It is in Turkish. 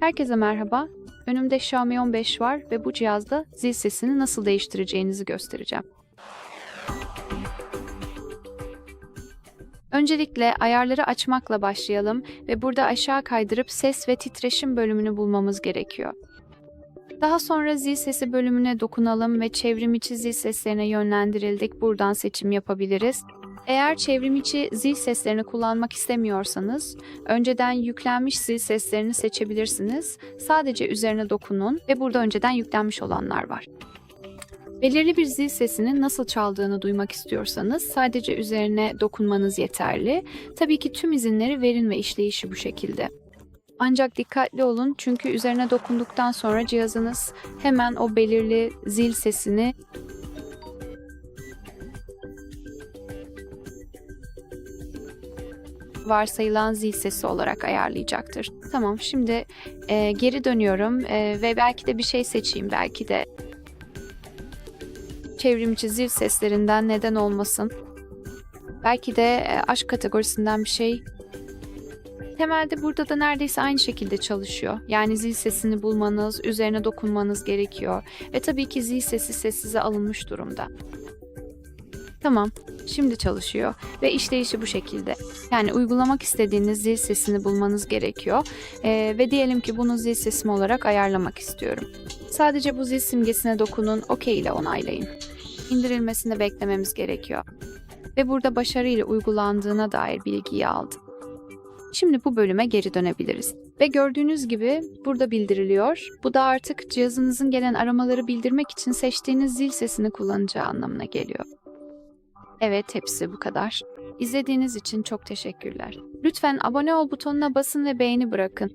Herkese merhaba. Önümde Xiaomi 15 var ve bu cihazda zil sesini nasıl değiştireceğinizi göstereceğim. Öncelikle ayarları açmakla başlayalım ve burada aşağı kaydırıp ses ve titreşim bölümünü bulmamız gerekiyor. Daha sonra zil sesi bölümüne dokunalım ve çevrim içi zil seslerine yönlendirildik. Buradan seçim yapabiliriz. Eğer çevrim içi zil seslerini kullanmak istemiyorsanız, önceden yüklenmiş zil seslerini seçebilirsiniz. Sadece üzerine dokunun ve burada önceden yüklenmiş olanlar var. Belirli bir zil sesinin nasıl çaldığını duymak istiyorsanız sadece üzerine dokunmanız yeterli. Tabii ki tüm izinleri verin ve işleyişi bu şekilde. Ancak dikkatli olun çünkü üzerine dokunduktan sonra cihazınız hemen o belirli zil sesini varsayılan zil sesi olarak ayarlayacaktır. Tamam şimdi e, geri dönüyorum e, ve belki de bir şey seçeyim belki de çevrimiçi zil seslerinden neden olmasın. Belki de e, aşk kategorisinden bir şey. Temelde burada da neredeyse aynı şekilde çalışıyor. Yani zil sesini bulmanız, üzerine dokunmanız gerekiyor. Ve tabii ki zil sesi sessize alınmış durumda. Tamam, şimdi çalışıyor ve işleyişi bu şekilde. Yani uygulamak istediğiniz zil sesini bulmanız gerekiyor Ee, ve diyelim ki bunu zil sesim olarak ayarlamak istiyorum. Sadece bu zil simgesine dokunun, OK ile onaylayın. İndirilmesini beklememiz gerekiyor. Ve burada başarıyla uygulandığına dair bilgiyi aldım. Şimdi bu bölüme geri dönebiliriz. Ve gördüğünüz gibi burada bildiriliyor. Bu da artık cihazınızın gelen aramaları bildirmek için seçtiğiniz zil sesini kullanacağı anlamına geliyor. Evet, hepsi bu kadar. İzlediğiniz için çok teşekkürler. Lütfen abone ol butonuna basın ve beğeni bırakın.